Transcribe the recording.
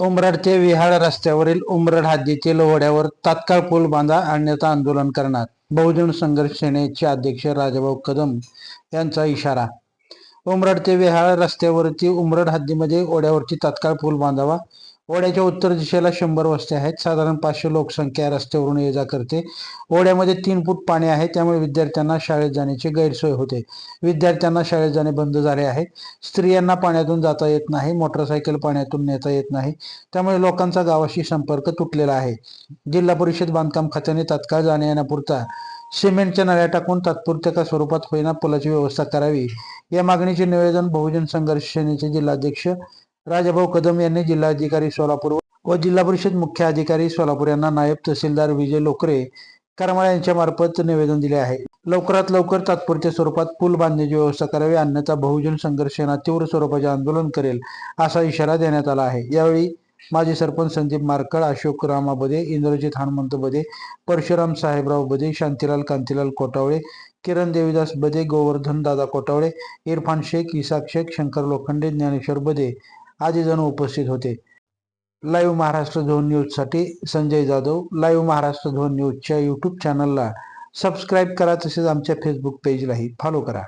उमराड ते विहाळ रस्त्यावरील उमरड हद्दीतील ओढ्यावर तात्काळ पूल बांधा आणण्याचं आंदोलन करणार. बहुजन संघर्ष सेनेचे अध्यक्ष राजाभाऊ कदम यांचा इशारा. उमरड ते विहाळ रस्त्यावरती उमरड हद्दीमध्ये ओढ्यावरती तात्काळ पूल बांधावा ओढ्याच्या उत्तर दिशेला शंभर वस्त्या आहेत. साधारण पाचशे लोकसंख्या रस्त्यावरून ये जा करते. ओढ्यामध्ये तीन फूट पाणी आहे. त्यामुळे विद्यार्थ्यांना शाळेत जाण्याची गैरसोय होते. विद्यार्थ्यांना शाळेत जाणे बंद झाले आहे. स्त्रियांना पाण्यातून जाता येत नाही. मोटरसायकल पाण्यातून नेता येत नाही. त्यामुळे लोकांचा गावाशी संपर्क तुटलेला आहे. जिल्हा परिषद बांधकाम खात्याने तात्काळ जाण्या येण्यापुरता सिमेंटच्या नळ्या टाकून तात्पुरत्या का स्वरूपात होईना पुलाची व्यवस्था करावी. या मागणीचे निवेदन बहुजन संघर्ष सेनेचे जिल्हाध्यक्ष राजाभाऊ कदम यांनी जिल्हाधिकारी सोलापूर व जिल्हा परिषद मुख्य अधिकारी सोलापूर यांना नायब तहसीलदार विजय लोकरे करमाळ यांच्या मार्फत निवेदन दिले आहे. लवकरात लवकर तात्पुरत्या स्वरूपात पूल बांधण्याची व्यवस्था करावी अन्यथा बहुजन संघर्ष तीव्र स्वरूपाचे आंदोलन करेल असा इशारा देण्यात आला आहे. यावेळी माजी सरपंच संदीप मार्कळ अशोक रामा बदे इंद्रजित हनुमंत बदे परशुराम साहेबराव बदे शांतीलाल कांतीलाल कोटावळे किरण देवीदास बदे गोवर्धन दादा कोटावळे इरफान शेख इसाक शेख शंकर लोखंडे ज्ञानेश्वर बदे आदी जण उपस्थित होते. लाईव्ह महाराष्ट्र झोन न्यूजसाठी संजय जाधव. लाईव्ह महाराष्ट्र झोन न्यूजच्या यूट्यूब चॅनलला सबस्क्राईब करा तसेच आमच्या फेसबुक पेजलाही फॉलो करा.